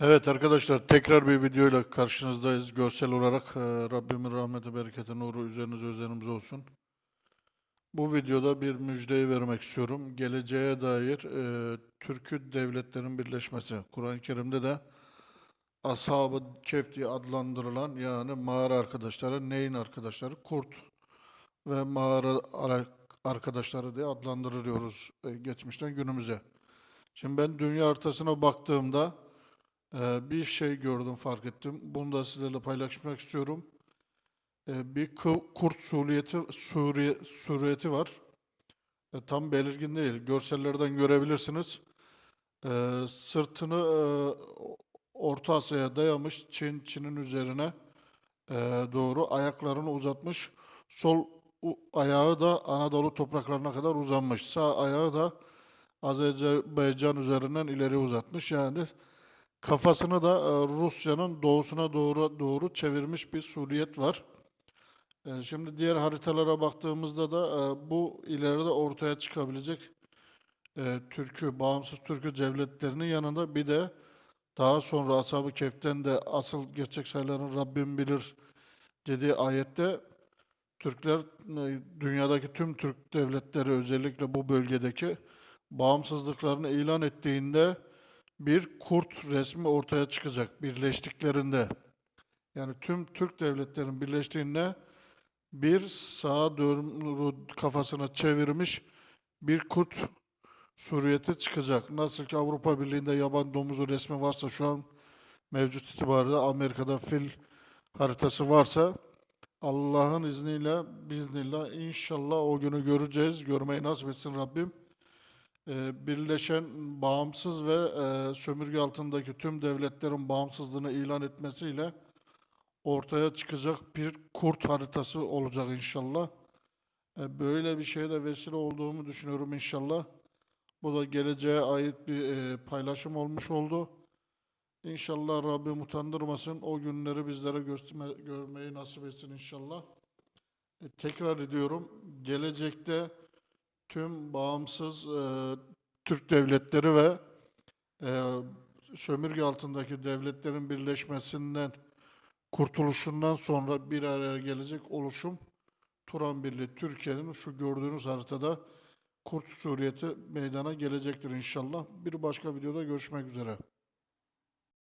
Evet arkadaşlar tekrar bir videoyla karşınızdayız. Görsel olarak e, Rabbimin rahmeti, bereketi, nuru üzerinize üzerimize olsun. Bu videoda bir müjdeyi vermek istiyorum. Geleceğe dair e, Türkü devletlerin birleşmesi. Kur'an-ı Kerim'de de Ashab-ı Kehf diye adlandırılan yani mağara arkadaşları, neyin arkadaşları? Kurt ve mağara ara- arkadaşları diye adlandırıyoruz e, geçmişten günümüze. Şimdi ben dünya haritasına baktığımda bir şey gördüm, fark ettim. Bunu da sizlerle paylaşmak istiyorum. Ee, bir kurt suriyeti, Suriye, suriyeti var. E, tam belirgin değil. Görsellerden görebilirsiniz. Ee, sırtını e, Orta Asya'ya dayamış, Çin, Çin'in üzerine e, doğru ayaklarını uzatmış. Sol ayağı da Anadolu topraklarına kadar uzanmış. Sağ ayağı da Azerbaycan üzerinden ileri uzatmış. Yani Kafasını da e, Rusya'nın doğusuna doğru doğru çevirmiş bir suriyet var. E, Şimdi diğer haritalara baktığımızda da e, bu ileride ortaya çıkabilecek Türk'ü, bağımsız Türk'ü devletlerinin yanında bir de daha sonra Ashab-ı Kehf'ten de asıl gerçek sayıların Rabbim bilir dediği ayette Türkler dünyadaki tüm Türk devletleri özellikle bu bölgedeki bağımsızlıklarını ilan ettiğinde bir kurt resmi ortaya çıkacak birleştiklerinde. Yani tüm Türk devletlerin birleştiğinde bir sağa doğru kafasına çevirmiş bir kurt suriyeti çıkacak. Nasıl ki Avrupa Birliği'nde yaban domuzu resmi varsa şu an mevcut itibariyle Amerika'da fil haritası varsa Allah'ın izniyle biznillah inşallah o günü göreceğiz. Görmeyi nasip etsin Rabbim birleşen bağımsız ve e, sömürge altındaki tüm devletlerin bağımsızlığını ilan etmesiyle ortaya çıkacak bir kurt haritası olacak inşallah. E, böyle bir şeye de vesile olduğumu düşünüyorum inşallah. Bu da geleceğe ait bir e, paylaşım olmuş oldu. İnşallah Rabbim utandırmasın. O günleri bizlere gösterme, görmeyi nasip etsin inşallah. E, tekrar ediyorum. Gelecekte tüm bağımsız e, Türk devletleri ve e, sömürge altındaki devletlerin birleşmesinden kurtuluşundan sonra bir araya gelecek oluşum Turan Birliği Türkiye'nin şu gördüğünüz haritada Kurt Suriyeti meydana gelecektir inşallah. Bir başka videoda görüşmek üzere.